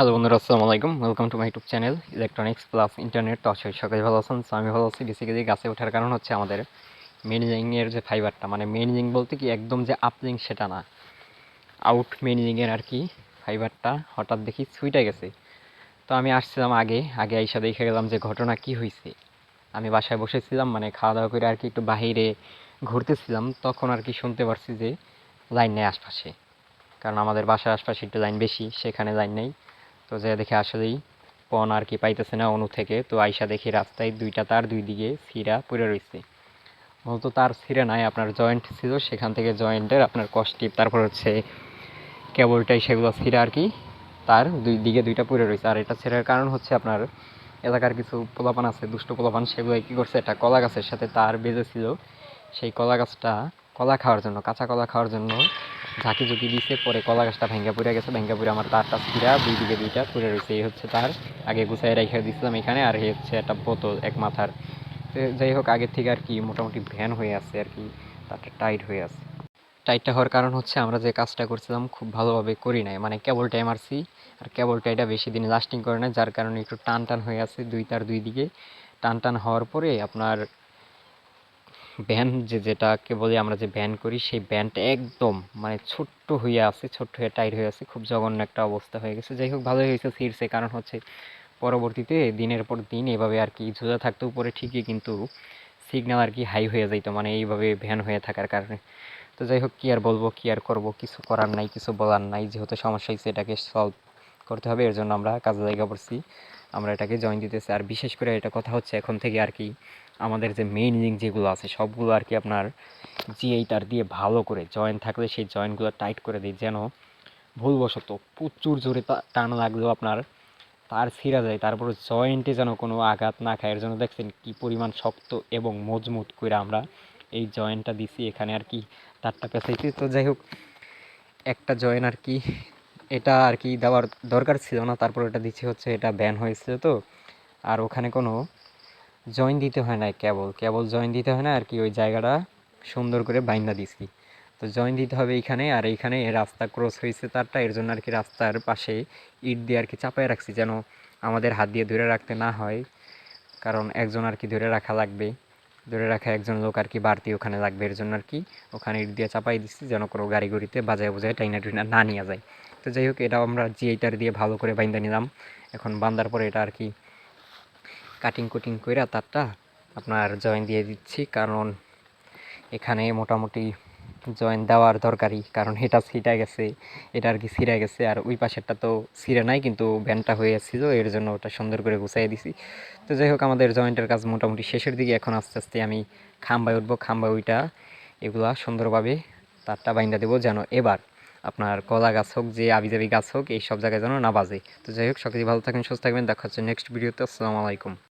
Hello বন্ধুরা, আসসালামু আলাইকুম। Welcome to my YouTube channel electronics plus internet তো আশা সকালে ভালো আছেন। আমি ভালো আছি। বেসিক্যালি গাছে ওঠার কারণ হচ্ছে আমাদের মেন এর যে ফাইবারটা মানে মেন জিং বলতে কি একদম যে আপলিং সেটা না। আউট মেন এর আর কি ফাইবারটা হঠাৎ দেখি সুইটে গেছে। তো আমি আসছিলাম আগে আগে আইসা দেখে গেলাম যে ঘটনা কি হয়েছে আমি বাসায় বসেছিলাম মানে খাওয়া দাওয়া করে আর কি একটু বাহিরে ঘুরতেছিলাম। তখন আর কি শুনতে পারছি যে লাইন নেই আশপাশে। কারণ আমাদের বাসার আশপাশে একটু লাইন বেশি, সেখানে লাইন নেই। তো যে দেখে আসলেই পন আর কি পাইতেছে না অনু থেকে। তো আইসা দেখি রাস্তায় দুইটা তার দুই দিকে সিরা পড়ে রয়েছে মূলত তার সিরা নাই, আপনার জয়েন্ট ছিল, সেখান থেকে জয়েন্টের আপনার কস্টিপ তারপর হচ্ছে কেবলটাই সেগুলো সিরা আর কি, তার দুই দিকে দুইটা পড়ে রয়েছে আর এটা ছেড়ার কারণ হচ্ছে আপনার এলাকার কিছু পোলাপান আছে, দুষ্ট পোলাপান সেগুলো কী করছে, একটা কলা গাছের সাথে তার বেজেছিল সেই কলা গাছটা কলা খাওয়ার জন্য, কাঁচা কলা খাওয়ার জন্য ঝাঁকি ঝুঁকি দিছে, পরে কলা গাছটা ভেঙ্গা পড়ে গেছে ভেঙ্গা পড়ে আমার তারটা ছিঁড়া, দুই দিকে দুইটা পড়ে রয়েছে, এই হচ্ছে তার। আগে গুছাই রেখে দিয়েছিলাম এখানে, আর এই হচ্ছে একটা বোতল, এক মাথার। যাই হোক, আগের থেকে আর কি মোটামুটি ভ্যান হয়ে আছে আর কি, তারটা টাইট হয়ে আছে। টাইটটা হওয়ার কারণ হচ্ছে আমরা যে কাজটা করছিলাম খুব ভালোভাবে করি নাই মানে কেবল টাইম মারছি আর কেবল টাইটা বেশি দিন লাস্টিং করে না যার কারণে একটু টান টান হয়ে আছে দুই, তার দুই দিকে। টান টান হওয়ার পরে আপনার ব্যান যে যেটাকে বলি আমরা যে ব্যান করি, সেই ব্যানটা একদম মানে ছোট্ট হয়ে আছে, ছোট্ট হয়ে টাইট হয়ে আছে, খুব জঘন্য একটা অবস্থা হয়ে গেছে। যাই হোক, ভালোই হয়েছে ছিঁড়ছে কারণ হচ্ছে পরবর্তীতে দিনের পর দিন এভাবে আর কি ঝোলা থাকতে উপরে ঠিকই, কিন্তু সিগন্যাল আর কি হাই হয়ে যাইতো মানে এইভাবে ভ্যান হয়ে থাকার কারণে। তো যাই হোক, কী আর বলব, কী আর করব, কিছু করার নাই, কিছু বলার নাই, যেহেতু সমস্যা হয়েছে এটাকে সলভ করতে হবে, এর জন্য আমরা কাজে জায়গা পড়ছি আমরা এটাকে জয়েন দিতেছি। আর বিশেষ করে এটা কথা হচ্ছে এখন থেকে আর কি, আমাদের যে মেইন লিঙ্ক যেগুলো আছে, সবগুলো আর কি আপনার জিএই তার দিয়ে ভালো করে জয়েন থাকলে সেই জয়েন্টগুলো টাইট করে দিই যেন ভুলবশত প্রচুর জোরে টান লাগলেও আপনার তার ছিঁড়া যায়। তারপর জয়েন্টে যেন কোনো আঘাত না খায়। এর জন্য দেখছেন কি পরিমাণ শক্ত এবং মজবুত করে আমরা এই জয়েন্টটা দিছি এখানে আর কি, তারটা পেঁচাইছি তো যাই হোক, একটা জয়েন আর কি এটা আর কি দেওয়ার দরকার ছিল না, তারপর এটা দিচ্ছি হচ্ছে এটা ব্যান হয়েছিল তো। আর ওখানে কোনো জয়েন দিতে হয় না কেবল। কেবল জয়েন দিতে হয় না, আর কি ওই জায়গাটা সুন্দর করে বাইন্দা দিছি। তো জয়েন দিতে হবে এইখানে, আর এইখানে রাস্তা ক্রস হয়েছে তারটা, এর জন্য আর কি রাস্তার পাশে ইট দিয়ে আর কি চাপায় রাখছি যেন আমাদের হাত দিয়ে ধরে রাখতে না হয়, কারণ একজন আর কি ধরে রাখা লাগবে। ধরে রাখা একজন লোক আর কি বাড়তি ওখানে লাগবে, এর জন্য আর কি ওখানে ইট দিয়ে চাপাই দিচ্ছি যেন কোনো গাড়ি গড়িতে বাজায় বোঝায় টাইনা টুইনা না নিয়ে যায়। তো যাই হোক এটা আমরা জিএইটার দিয়ে ভালো করে বাইন্দা নিলাম। এখন বান্দার পরে এটা আর কি কাটিং কুটিং কইরা তারটা আপনার জয়েন দিয়ে দিচ্ছি, কারণ এখানে মোটামুটি জয়েন দেওয়ার দরকারি কারণ এটা ছিটা গেছে, এটা আর কি ছিঁড়ে গেছে, আর ওই পাশেরটা তো ছিঁড়ে নাই, কিন্তু ব্যানটা হয়ে আসছিল, এর জন্য ওটা সুন্দর করে গুছাই দিছি। তো যাই হোক, আমাদের জয়েন্টের কাজ মোটামুটি শেষের দিকে, এখন আস্তে আস্তে আমি খাম্বায় উঠবো, খাম্বায় ওইটা, এগুলা সুন্দরভাবে তারটা বাইন্দা দেবো, যেন এবার আপনার কলা গাছ হোক, যে আবিজাবি গাছ হোক এইসব জায়গায় যেন না বাজে। তো যাই হোক সকলে ভালো থাকবেন, সুস্থ থাকবেন, দেখা হচ্ছে নেক্সট ভিডিওতে আসসালামু আলাইকুম।